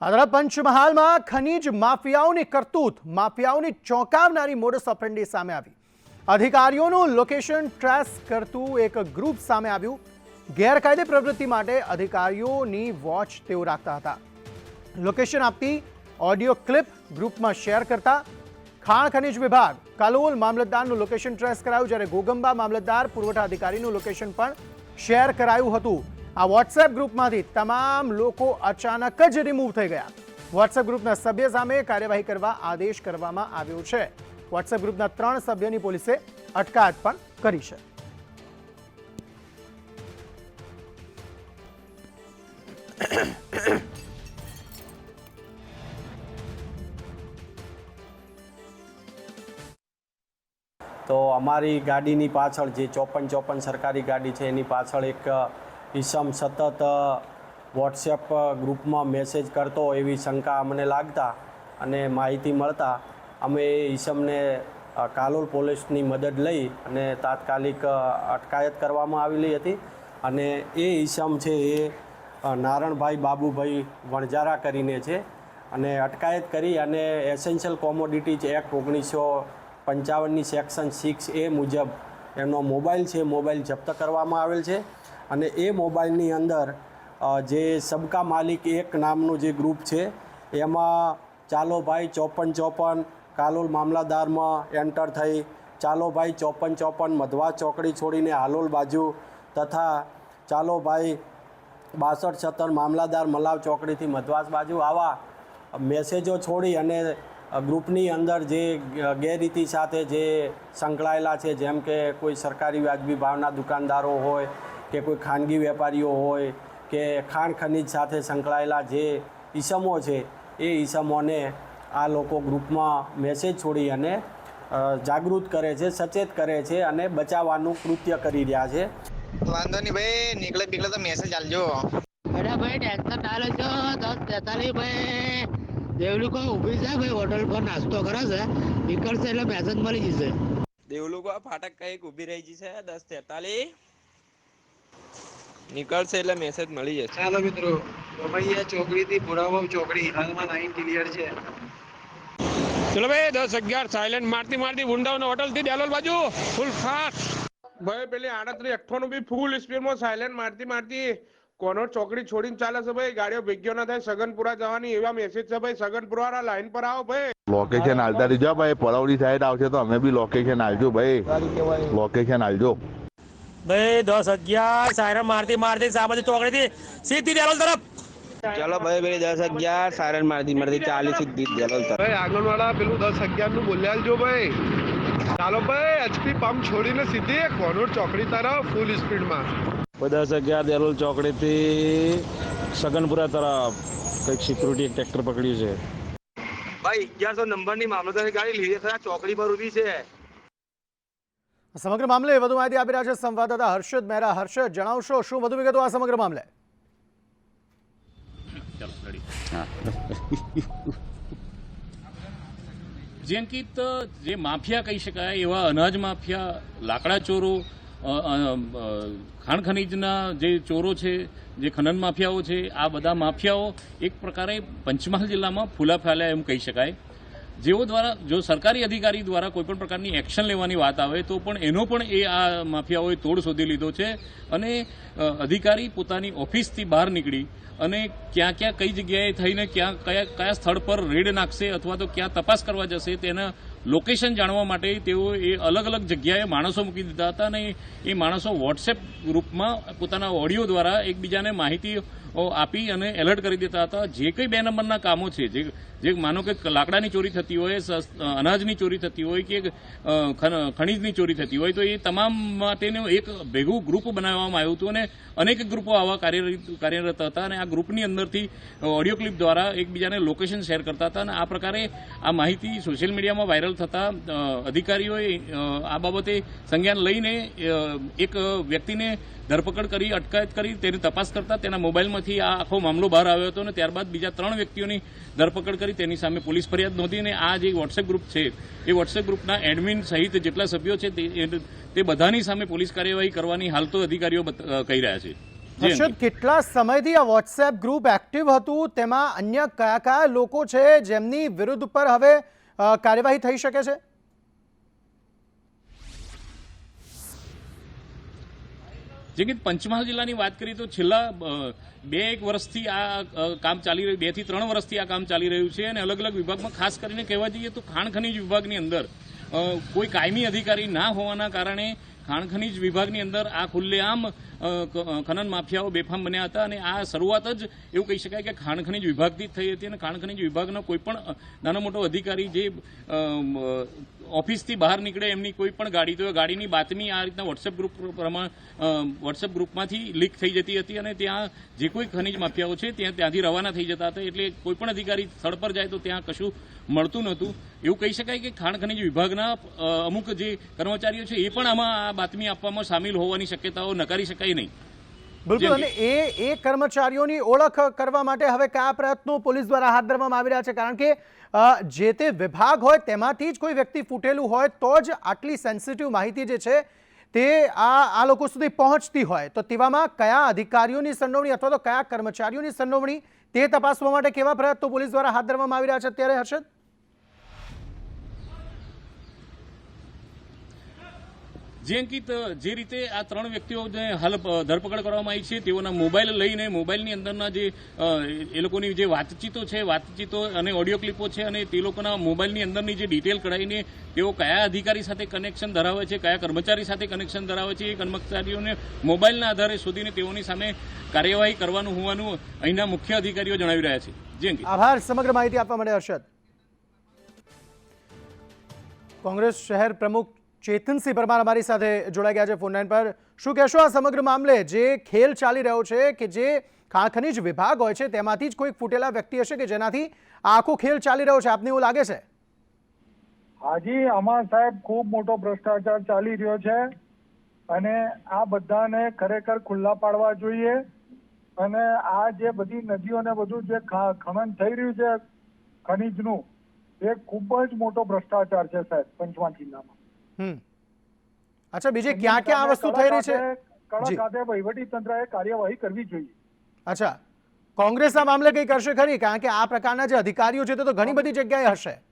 આદરા પંચમહાલમાં ખનીજ માફિયાઓની કરતૂત, માફિયાઓની ચોંકાવનારી modus operandi સામે આવી. અધિકારીઓનું લોકેશન ટ્રેસ કરતું એક ગ્રુપ સામે આવ્યું. ગેરકાયદે પ્રવૃત્તિ માટે અધિકારીઓની વોચ તેઓ રાખતા હતા. લોકેશન આપતી ઓડિયો ક્લિપ ગ્રુપમાં શેર કરતા. ખાણ ખનીજ વિભાગ, કાલોલ મામલતદારનું લોકેશન ટ્રેસ કરાયું, જ્યારે ગોગંબા મામલતદાર પુરવઠા અધિકારીનું લોકેશન પણ શેર કરાયું હતું. આ વોટ્સએપ ગ્રુપમાંથી તમામ લોકો અચાનક જ રિમૂવ થઈ ગયા. વોટ્સએપ ગ્રુપના સભ્ય સામે કાર્યવાહી કરવા આદેશ કરવામાં આવ્યો છે. વોટ્સએપ ગ્રુપના ત્રણ સભ્યોની પોલીસે અટકાયત પણ કરી છે. તો અમારી ગાડીની પાછળ જે ચોપન ચોપન સરકારી ગાડી છે, એની પાછળ એક ઈસમ સતત વોટ્સએપ ગ્રુપમાં મેસેજ કરતો એવી શંકા અમને લાગતા અને માહિતી મળતા અમે એ ઈસમને કાલોલ પોલીસની મદદ લઈ અને તાત્કાલિક અટકાયત કરવામાં આવેલી હતી અને એ ઈસમ છે એ નારણભાઈ બાબુભાઈ વણજારા કરીને છે અને અટકાયત કરી અને એસેન્શિયલ કોમોડિટીઝ એક્ટ ઓગણીસો પંચાવનની સેક્શન સિક્સ એ મુજબ એમનો મોબાઈલ છે મોબાઈલ જપ્ત કરવામાં આવેલ છે. અને એ મોબાઈલની અંદર જે સબકા માલિક એક નામનું જે ગ્રુપ છે, એમાં ચાલો ભાઈ ચોપન ચોપન કાલોલ મામલાદારમાં એન્ટર થઈ, ચાલો ભાઈ ચોપન ચોપન મધવા ચોકડી છોડીને હાલોલ બાજુ તથા ચાલો ભાઈ બાસઠ સત્તર મામલાદાર મલાવ ચોકડીથી મધવાસ બાજુ આવા મેસેજો છોડી અને ગ્રુપની અંદર જે ગેરરીતિ સાથે જે સંકળાયેલા છે, જેમ કે કોઈ સરકારી વ્યાજબી ભાવના દુકાનદારો હોય કે કોઈ ખાનગી વેપારીઓ હોય કે ખાણ ખનીજ સાથે સંકળાયેલા જે ઈસમો છે એ ઈસમોને આ લોકો ગ્રુપમાં મેસેજ છોડી અને જાગૃત કરે છે સચેત કરે છે અને બચાવવાનું કૃત્ય કરી રહ્યા છે. વાંધો નહીં ભાઈ નીકળે બીકળે તો મેસેજ આલજો. અરે ભાઈ ટેન્શન ના લેજો દસ તેતાલીસ ભાઈ. દેવલુકો ઊભી છે ભાઈ હોટલ પર નાસ્તો કરે છે. નીકળશે એટલે મેસેજ મળી જશે. દેવલુકો ફાટક કંઈક ઊભી રહી છે દસ તેતાલીસ. નીકળશે એટલે મેસેજ મળી જશે. ચાલો મિત્રો રમૈયા ચોકડી થી પુરાવા ચોકડી હાલમાં લાઈન ક્લિયર છે. ચલો ભાઈ દસ અગિયાર સાયલેન્ટ મારતી મારતી વૃંદાવન હોટલથી ડેલોલ બાજુ ફૂલ ફાસ્ટ ભાઈ પેલી આડત્રીસ અઠ્ઠાણું બી ફૂલ સ્પીડમાં સાયલેન્ટ મારતી મારતી કોનોર ચોકડી છોડીને ચાલે છે ભાઈ? ગાડીઓ ભેગ્યો ના થાય સગનપુરા જવાની એવા મેસેજ છે ભાઈ. સગનપુરા વાળા લાઈન પર આવો ભાઈ. લોકેશન હાલતા રહીજો ભાઈ પળવડી સાઈડ આવશે તો અમે બી લોકેશન હાલજો ભાઈ. લોકેશન હાલજો. ભાઈ દસ અગિયાર સાયરન મારતી મારતી સામાજિક ચોકડીથી સીધી ડેલોલ તરફ. ચલો ભાઈ ભાઈ દસ અગિયાર સાયરન મારતી મારતી ચાલીસ સીધી જલોલ તરફ. ભાઈ આગળ વાળા પેલું દસ અગિયારનું બોલ્યા જો ભાઈ. ચાલો ભાઈ એચપી પંપ છોડીને સીધી કોનોર ચોકડી તરફ ફૂલ સ્પીડમાં દસ અગિયાર દેલોલ ચોકડીથી સગનપુરા તરફ. કંઈક સિક્યુરિટી એક ટ્રેક્ટર પકડ્યું છે. ભાઈ અગિયારસો નંબરની મામલતદાર ગાડી લીધી છે ચોકડી પર ઊભી છે. સમગ્ર મામલે વધુ માહિતી આપી રહ્યા છે સંવાદદાતા હર્ષદ મહેરા. હર્ષદ, જણાવશો શું વધુ વિગતો આ સમગ્ર મામલે? જે અંકિત જે માફિયા કહી શકાય, એવા અનાજ માફિયા, લાકડા ચોરો ખાણ ખનીજના જે ચોરો છે, જે ખનન માફિયાઓ છે, આ બધા માફિયાઓ એક પ્રકારે પંચમહાલ જિલ્લામાં ફૂલા ફાલ્યા એમ કહી શકાય. જેઓ દ્વારા, જો સરકારી અધિકારી દ્વારા કોઈપણ પ્રકારની એક્શન લેવાની વાત આવે, તો પણ એનો પણ એ આ માફિયાઓએ તોડ શોધી લીધો છે અને અધિકારી પોતાની ઓફિસથી બહાર નીકળી અને ક્યાં ક્યાં કઈ જગ્યાએ થઈને ક્યાં કયા કયા સ્થળ પર રેડ નાખશે અથવા તો ક્યાં તપાસ કરવા જશે તેના લોકેશન જાણવા માટે તેઓ એ અલગ અલગ જગ્યાએ માણસો મૂકી દીધા હતા અને એ માણસો વોટ્સએપ ગ્રુપમાં પોતાના ઓડિયો દ્વારા એકબીજાને માહિતી આપી અને એલર્ટ કરી દેતા હતા. જે કંઈ બે નંબરના કામો છે, જે જે માનો કે લાકડાની ચોરી થતી હોય અનાજની ચોરી થતી હોય કે ખનીજની ચોરી થતી હોય, તો એ તમામ માટેનું એક ભેગું ગ્રુપ બનાવવામાં આવ્યું હતું અને અનેક ગ્રુપો આવા કાર્યરત હતા અને આ ગ્રુપની અંદરથી ઓડિયો ક્લિપ દ્વારા એકબીજાને લોકેશન શેર કરતા હતા અને આ પ્રકારે આ માહિતી સોશિયલ મીડિયામાં વાયરલ થતા અધિકારીઓએ આ બાબતે સંજ્ઞાન લઈને એક વ્યક્તિને ધરપકડ કરી, અટકાયત કરી, તેની તપાસ કરતા તેના મોબાઈલમાંથી આ આખો મામલો બહાર આવ્યો હતો અને ત્યારબાદ બીજા ત્રણ વ્યક્તિઓની ધરપકડ કરી, તેની સામે પોલીસ ફરિયાદ નોંધી અને આ જે વોટ્સએપ ગ્રુપ છે, એ વોટ્સએપ ગ્રુપના એડમિન સહિત જેટલા સભ્યો છે, તે બધાની સામે પોલીસ કાર્યવાહી કરવાની હાલ તો અધિકારીઓ કહી રહ્યા છે. હર્ષદ, કેટલા સમયથી આ વોટ્સએપ ગ્રુપ એક્ટિવ હતું? તેમાં અન્ય કયા કયા લોકો છે જેમની વિરુદ્ધ પર હવે કાર્યવાહી થઈ શકે છે? જે કે પંચમહાલ જિલ્લાની વાત કરીએ તો છેલ્લા બે એક વર્ષથી આ કામ ચાલી રહ્યું, બેથી ત્રણ વર્ષથી આ કામ ચાલી રહ્યું છે અને અલગ અલગ વિભાગમાં ખાસ કરીને કહેવા જઈએ તો ખાણ ખનીજ વિભાગની અંદર કોઈ કાયમી અધિકારી ના હોવાના કારણે ખાણ ખનીજ વિભાગની અંદર આ ખુલ્લેઆમ ખનન માફિયાઓ બેફામ બન્યા હતા અને આ શરૂઆત જ એવું કહી શકાય કે ખાણ ખનીજ વિભાગથી જ થઈ હતી અને ખાણ ખનીજ વિભાગનો કોઈ નાનો મોટો અધિકારી જે ઓફિસથી બહાર નીકળે એમની કોઈ પણ ગાડી, તો ગાડીની બાતમી આ રીતના વોટ્સએપ ગ્રુપ પ્રમાણે વોટ્સએપ ગ્રુપમાંથી લીક થઈ જતી હતી અને ત્યાં જે કોઈ ખનીજ માફિયાઓ છે, ત્યાં, ત્યાંથી રવાના થઈ જતા હતા. એટલે કોઈ પણ અધિકારી સ્થળ પર જાય તો ત્યાં કશું મળતું નહોતું. એવું કહી શકાય કે ખાણ ખનીજ વિભાગના અમુક જે કર્મચારીઓ છે, એ પણ આમાં આ બાતમી આપવામાં સામેલ હોવાની શક્યતાઓ નકારી શકાય નહીં. બિલકુલ અને એ એ કર્મચારીઓની ઓળખ કરવા માટે હવે કયા પ્રયત્નો પોલીસ દ્વારા હાથ ધરવામાં આવી રહ્યા છે? કારણ કે જે તે વિભાગ હોય તેમાંથી જ કોઈ વ્યક્તિ ફૂટેલું હોય તો જ આટલી સેન્સિટિવ માહિતી જે છે તે આ આ લોકો સુધી પહોંચતી હોય. તો તેવામાં કયા અધિકારીઓની સંડોવણી અથવા તો કયા કર્મચારીઓની સંડોવણી તે તપાસવા માટે કેવા પ્રયત્નો પોલીસ દ્વારા હાથ ધરવામાં આવી રહ્યા છે? અત્યારે હર્ષદ? જે અંકિત જે રીતે આ ત્રણ વ્યક્તિઓને હાલ ધરપકડ કરવામાં આવી છે, તેઓના મોબાઈલ લઈને, મોબાઈલની અંદરના જે એ લોકોની જે વાતચીતો છે, વાતચીતો અને ઓડિયો ક્લિપો છે અને તે લોકોના મોબાઈલની અંદરની જે ડિટેલ કઢાઈને તેઓ કયા અધિકારી સાથે કનેક્શન ધરાવે છે, કયા કર્મચારી સાથે કનેક્શન ધરાવે છે, એ કર્મચારીઓને મોબાઈલના આધારે શોધીને તેઓની સામે કાર્યવાહી કરવાનું હોવાનું અહીંના મુખ્ય અધિકારીઓ જણાવી રહ્યા છે. જી અંકિત આભાર, સમગ્ર માહિતી આપવા માટે હર્ષદ. કોંગ્રેસ શહેર પ્રમુખ ચેતનસિંહ પરમાર અમારી સાથે જોડાઈ ગયા છે ફોન લાઈન પર. શું કહેશો આ સમગ્ર મામલે? જે ખેલ ચાલી રહ્યો છે કે જે ખાણ ખનીજ વિભાગ હોય છે, તેમાંથી જ કોઈક ફૂટેલા વ્યક્તિ હશે કે જેનાથી આખો ખેલ ચાલી રહ્યો છે? આપને એવું લાગે છે? હાજી આમાં સાહેબ ખૂબ મોટો ભ્રષ્ટાચાર ચાલી રહ્યો છે અને આ બધાને ખરેખર ખુલ્લા પાડવા જોઈએ અને આ જે બધી નદીઓ ને બધું જે ખનન થઈ રહ્યું છે ખનીજનું, એ ખૂબ જ મોટો ભ્રષ્ટાચાર છે સાહેબ, પંચમહાલ જિલ્લામાં. હમ. અચ્છા બીજે ક્યાં ક્યાં આ વસ્તુ થઈ રહી છે? કડક. વહીવટી તંત્રએ કાર્યવાહી કરવી જોઈએ. અચ્છા. કોંગ્રેસના મામલે કંઈ કરશે ખરી? કારણ કે આ પ્રકારના જે અધિકારીઓ છે તે તો ઘણી બધી જગ્યાએ હશે.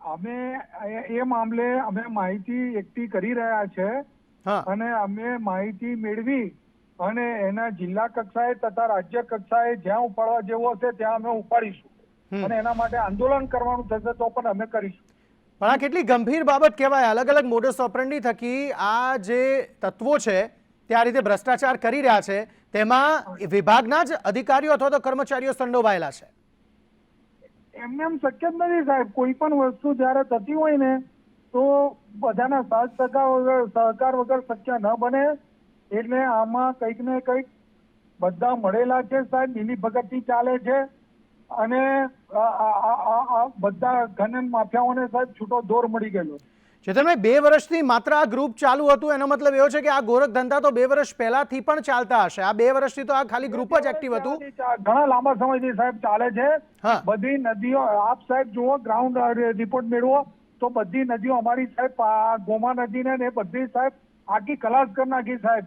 અમે એ- એ મામલે અમે માહિતી એકઠી કરી રહ્યા છે. અને અમે માહિતી મેળવી અને એના જિલ્લા કક્ષાએ તથા રાજ્ય કક્ષાએ જ્યાં ઉપાડવા જેવું હશે ત્યાં અમે ઉપાડીશું. અને એના માટે આંદોલન કરવાનું થશે તો પણ અમે કરીશું. પણ આ કેટલી ગંભીર બાબત કહેવાય? અલગ અલગ મોડસ ઓપરન્ડી થકી આ જે તત્વો છે, તે આ રીતે ભ્રષ્ટાચાર કરી રહ્યા છે, તેમાં વિભાગના જ અધિકારીઓ અથવા તો કર્મચારીઓ સંડોવાયેલા છે. એમને એમ શક્ય જ નથી સાહેબ. કોઈ પણ વસ્તુ જ્યારે થતી હોય ને, તો બધાના સાથ સહકાર વગર સહકાર વગર શક્ય ન બને. એટલે આમાં કંઈક ને કંઈક બધા મળેલા છે સાહેબ. મિલી ભગતથી ચાલે છે. અને બધા ખનન માફિયાઓને સાહેબ છૂટો દોર મળી ગયેલો. છે. ચેતનભાઈ બે વર્ષથી માત્ર આ ગ્રુપ ચાલુ હતું એનો મતલબ એવો છે કે આ ગોરખ ધંધા તો બે વર્ષ પહેલાથી પણ ચાલતા હશે. આ બે વર્ષથી તો આ ખાલી ગ્રુપ જ એક્ટિવ હતું. ઘણા લાંબા સમયથી સાહેબ ચાલે છે. બધી નદીઓ આપ સાહેબ જુઓ ગ્રાઉન્ડ રિપોર્ટ મેળવો તો બધી નદીઓ અમારી સાહેબ આ ગોમા નદી ને બધી સાહેબ આખી કલાસ કરી નાખી સાહેબ.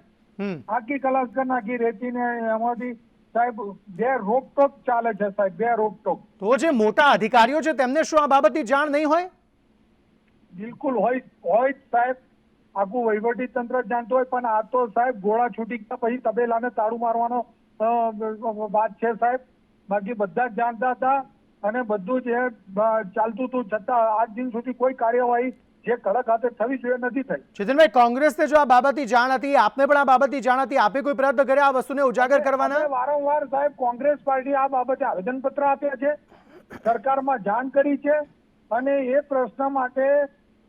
આખી કલાસ કરી નાખી રેતી ને એમાંથી સાહેબ બે રોકટોક ચાલે છે સાહેબ બે રોકટોક તો જે મોટા અધિકારીઓ છે તેમને શું આ બાબતની જાણ નહીં હોય? બિલકુલ હોય હોય સાહેબ. આખું વહીવટી તંત્ર જાણતું હોય પણ આ તો સાહેબ ગોળા છૂટી ગયા પછી તબેલાને તાળું મારવાનો વાત છે સાહેબ. બાકી બધા જ જાણતા હતા અને બધું જ ચાલતું હતું છતાં આજ દિન સુધી કોઈ કાર્યવાહી જે કડક હાથે થવી જોઈએ નથી થઈ. ચેતનભાઈ કોંગ્રેસને જો આ બાબતની જાણ હતી આપને પણ આ બાબતની જાણ હતી આપે કોઈ પ્રયત્ન કર્યા આ વસ્તુને ઉજાગર કરવાના? વારંવાર સાહેબ કોંગ્રેસ પાર્ટી આ બાબતે આવેદનપત્ર આપ્યા છે સરકારમાં જાણ કરી છે અને એ પ્રશ્ન માટે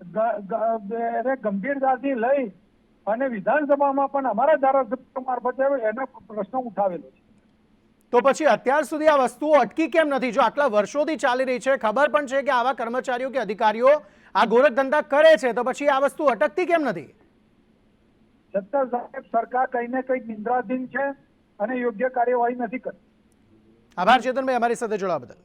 એને ગંભીરતાથી લઈ અને વિધાનસભામાં પણ અમારા ધારાસભ્ય મારફતે એનો પ્રશ્ન ઉઠાવેલો છે. તો પછી અત્યાર સુધી આ વસ્તુઓ અટકી કેમ નથી? જો આટલા વર્ષોથી ચાલી રહી છે ખબર પણ છે કે આવા કર્મચારીઓ કે અધિકારીઓ આ ગોરખ ધંધા કરે છે તો પછી આ વસ્તુ અટકતી કેમ નથી? સત્તર સાહેબ સરકાર કઈ ને કઈ નિંદ્રાધીન છે અને યોગ્ય કાર્યવાહી નથી કરતી. આભાર ચેતનભાઈ અમારી સાથે જોડાવા બદલ.